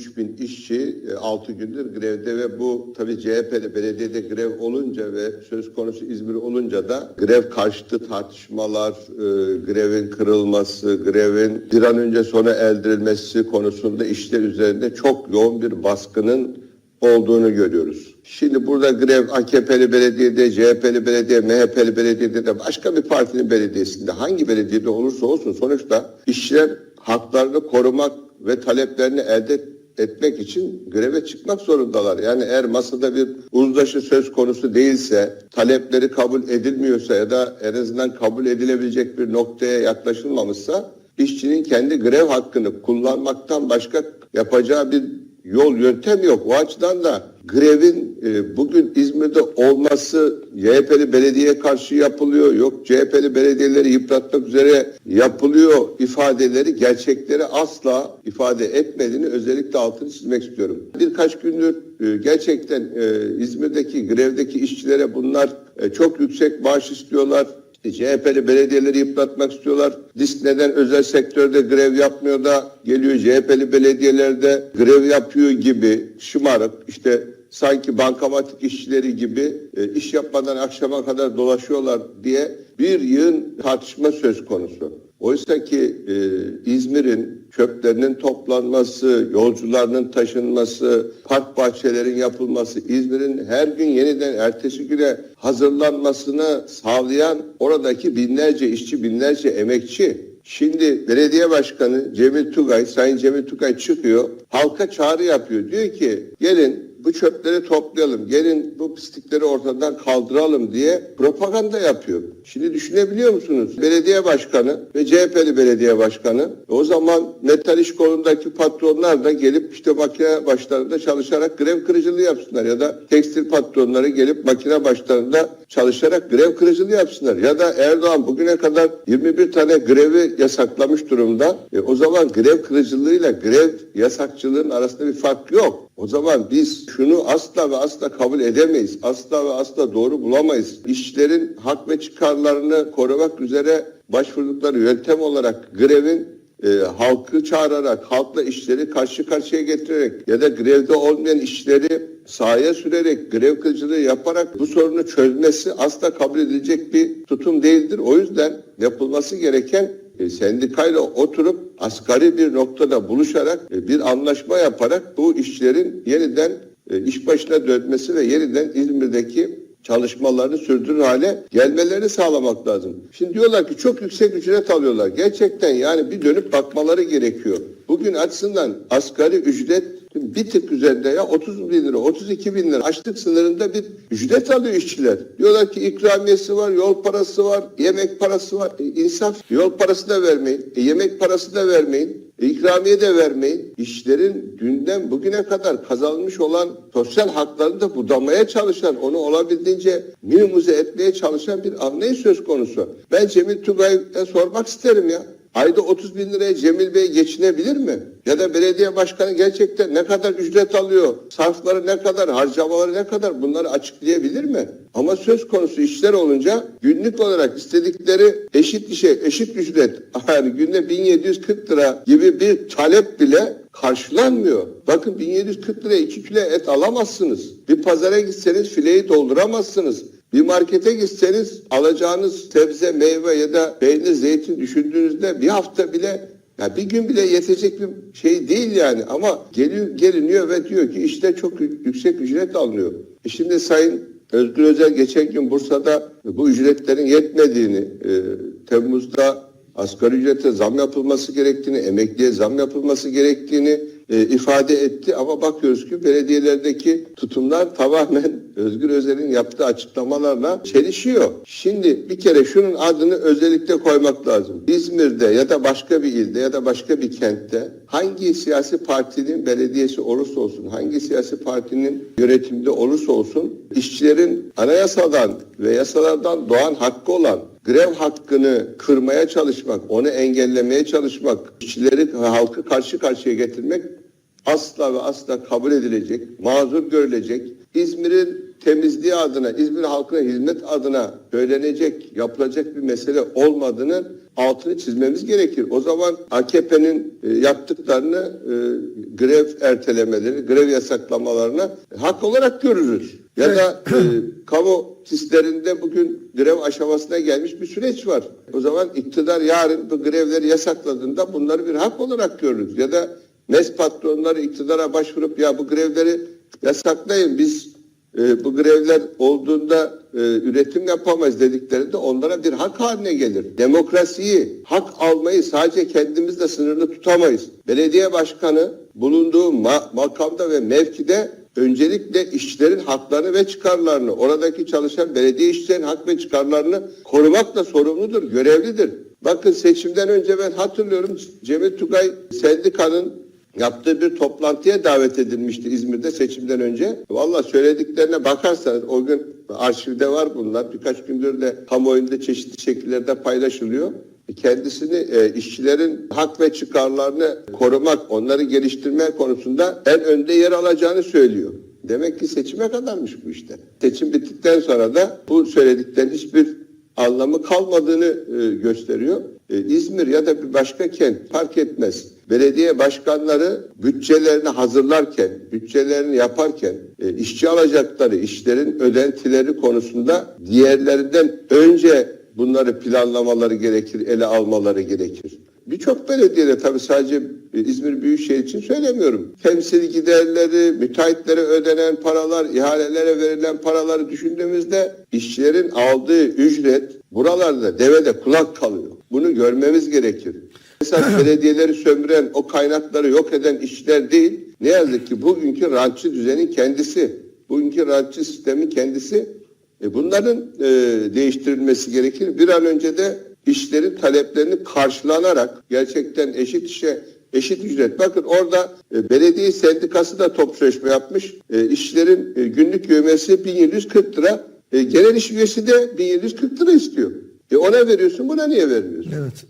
3000 işçi 6 gündür grevde ve bu tabii CHP'de belediyede grev olunca ve söz konusu İzmir olunca da grev karşıtı tartışmalar, e, grevin kırılması, grevin bir an önce sona erdirilmesi konusunda işler üzerinde çok yoğun bir baskının olduğunu görüyoruz. Şimdi burada grev AKP'li belediyede, CHP'li belediye, MHP'li belediyede de başka bir partinin belediyesinde hangi belediyede olursa olsun sonuçta işçiler haklarını korumak ve taleplerini elde etmek için greve çıkmak zorundalar. Yani eğer masada bir uzlaşı söz konusu değilse, talepleri kabul edilmiyorsa ya da en azından kabul edilebilecek bir noktaya yaklaşılmamışsa işçinin kendi grev hakkını kullanmaktan başka yapacağı bir yol yöntem yok. O açıdan da grevin e, bugün İzmir'de olması CHP'li belediyeye karşı yapılıyor. Yok CHP'li belediyeleri yıpratmak üzere yapılıyor ifadeleri gerçekleri asla ifade etmediğini özellikle altını çizmek istiyorum. Birkaç gündür e, gerçekten e, İzmir'deki grevdeki işçilere bunlar e, çok yüksek maaş istiyorlar. İşte CHP'li belediyeleri yıpratmak istiyorlar. Disk neden özel sektörde grev yapmıyor da geliyor CHP'li belediyelerde grev yapıyor gibi şımarık işte sanki bankamatik işçileri gibi e, iş yapmadan akşama kadar dolaşıyorlar diye bir yığın tartışma söz konusu. Oysa ki e, İzmir'in çöplerinin toplanması, yolcularının taşınması, park bahçelerin yapılması, İzmir'in her gün yeniden ertesi güne hazırlanmasını sağlayan oradaki binlerce işçi, binlerce emekçi. Şimdi belediye başkanı Cemil Tugay, Sayın Cemil Tugay çıkıyor, halka çağrı yapıyor. Diyor ki gelin bu çöpleri toplayalım, gelin bu pislikleri ortadan kaldıralım diye propaganda yapıyor. Şimdi düşünebiliyor musunuz? Belediye başkanı ve CHP'li belediye başkanı o zaman metal iş kolundaki patronlar da gelip işte makine başlarında çalışarak grev kırıcılığı yapsınlar ya da tekstil patronları gelip makine başlarında çalışarak grev kırıcılığı yapsınlar. Ya da Erdoğan bugüne kadar 21 tane grevi yasaklamış durumda. E, o zaman grev kırıcılığıyla grev yasakçılığın arasında bir fark yok. O zaman biz şunu asla ve asla kabul edemeyiz. Asla ve asla doğru bulamayız. İşçilerin hak ve çıkarlarını korumak üzere başvurdukları yöntem olarak grevin e, halkı çağırarak, halkla işleri karşı karşıya getirerek ya da grevde olmayan işleri sahaya sürerek, grev kılıcılığı yaparak bu sorunu çözmesi asla kabul edilecek bir tutum değildir. O yüzden yapılması gereken e, sendikayla oturup asgari bir noktada buluşarak bir anlaşma yaparak bu işçilerin yeniden e, iş başına dönmesi ve yeniden İzmir'deki çalışmalarını sürdürür hale gelmelerini sağlamak lazım. Şimdi diyorlar ki çok yüksek ücret alıyorlar. Gerçekten yani bir dönüp bakmaları gerekiyor. Bugün açısından asgari ücret bir tık üzerinde ya 30 bin lira, 32 bin lira açlık sınırında bir ücret alıyor işçiler. Diyorlar ki ikramiyesi var, yol parası var, yemek parası var. E, insaf yol parası da vermeyin, e, yemek parası da vermeyin. e, ikramiye de vermeyin. İşlerin dünden bugüne kadar kazanmış olan sosyal haklarını da budamaya çalışan, onu olabildiğince minimize etmeye çalışan bir anlayış söz konusu. Ben Cemil Tugay'a sormak isterim ya. Ayda 30 bin liraya Cemil Bey geçinebilir mi? Ya da belediye başkanı gerçekten ne kadar ücret alıyor? Sarfları ne kadar, harcamaları ne kadar bunları açıklayabilir mi? Ama söz konusu işler olunca günlük olarak istedikleri eşit işe, eşit ücret yani günde 1740 lira gibi bir talep bile karşılanmıyor. Bakın 1740 liraya 2 kilo et alamazsınız. Bir pazara gitseniz fileyi dolduramazsınız. Bir markete gitseniz alacağınız sebze, meyve ya da peynir, zeytin düşündüğünüzde bir hafta bile ya bir gün bile yetecek bir şey değil yani ama geliyor, geliniyor ve diyor ki işte çok yü- yüksek ücret alınıyor. E şimdi Sayın Özgür Özel geçen gün Bursa'da bu ücretlerin yetmediğini, e, Temmuz'da asgari ücrete zam yapılması gerektiğini, emekliye zam yapılması gerektiğini e, ifade etti. Ama bakıyoruz ki belediyelerdeki tutumlar tamamen Özgür Özel'in yaptığı açıklamalarla çelişiyor. Şimdi bir kere şunun adını özellikle koymak lazım. İzmir'de ya da başka bir ilde ya da başka bir kentte hangi siyasi partinin belediyesi olursa olsun, hangi siyasi partinin yönetimde olursa olsun işçilerin anayasadan ve yasalardan doğan hakkı olan grev hakkını kırmaya çalışmak, onu engellemeye çalışmak, işçileri halkı karşı karşıya getirmek asla ve asla kabul edilecek, mazur görülecek. İzmir'in temizliği adına, İzmir halkına hizmet adına söylenecek, yapılacak bir mesele olmadığını altını çizmemiz gerekir. O zaman AKP'nin e, yaptıklarını e, grev ertelemeleri, grev yasaklamalarına hak olarak görürüz. Ya da e, kamu ofislerinde bugün grev aşamasına gelmiş bir süreç var. O zaman iktidar yarın bu grevleri yasakladığında bunları bir hak olarak görürüz. Ya da MES patronları iktidara başvurup ya bu grevleri yasaklayın biz e, bu grevler olduğunda e, üretim yapamayız dediklerinde onlara bir hak haline gelir. Demokrasiyi, hak almayı sadece kendimizle sınırlı tutamayız. Belediye başkanı bulunduğu ma- makamda ve mevkide öncelikle işçilerin haklarını ve çıkarlarını, oradaki çalışan belediye işçilerin hak ve çıkarlarını korumakla sorumludur, görevlidir. Bakın seçimden önce ben hatırlıyorum Cemil Tugay sendikanın yaptığı bir toplantıya davet edilmişti İzmir'de seçimden önce. Valla söylediklerine bakarsanız o gün arşivde var bunlar. Birkaç gündür de kamuoyunda çeşitli şekillerde paylaşılıyor. Kendisini e, işçilerin hak ve çıkarlarını korumak, onları geliştirme konusunda en önde yer alacağını söylüyor. Demek ki seçime kadarmış bu işte. Seçim bittikten sonra da bu söylediklerin hiçbir anlamı kalmadığını e, gösteriyor. E, İzmir ya da bir başka kent fark etmez. Belediye başkanları bütçelerini hazırlarken, bütçelerini yaparken e, işçi alacakları, işlerin ödentileri konusunda diğerlerinden önce bunları planlamaları gerekir, ele almaları gerekir. Birçok belediyede tabii sadece İzmir Büyükşehir için söylemiyorum. Temsili giderleri, müteahhitlere ödenen paralar, ihalelere verilen paraları düşündüğümüzde işçilerin aldığı ücret buralarda devede kulak kalıyor. Bunu görmemiz gerekir. Mesela belediyeleri sömüren, o kaynakları yok eden işçiler değil, ne yazık ki bugünkü rantçı düzenin kendisi, bugünkü rantçı sistemin kendisi e bunların e, değiştirilmesi gerekir. Bir an önce de işlerin taleplerini karşılanarak gerçekten eşit işe eşit ücret. Bakın orada e, belediye sendikası da top sözleşme yapmış. E, işçilerin e, günlük yövmesi 1740 lira. E, genel iş üyesi de 1740 lira istiyor. E ona veriyorsun buna niye vermiyorsun? Evet.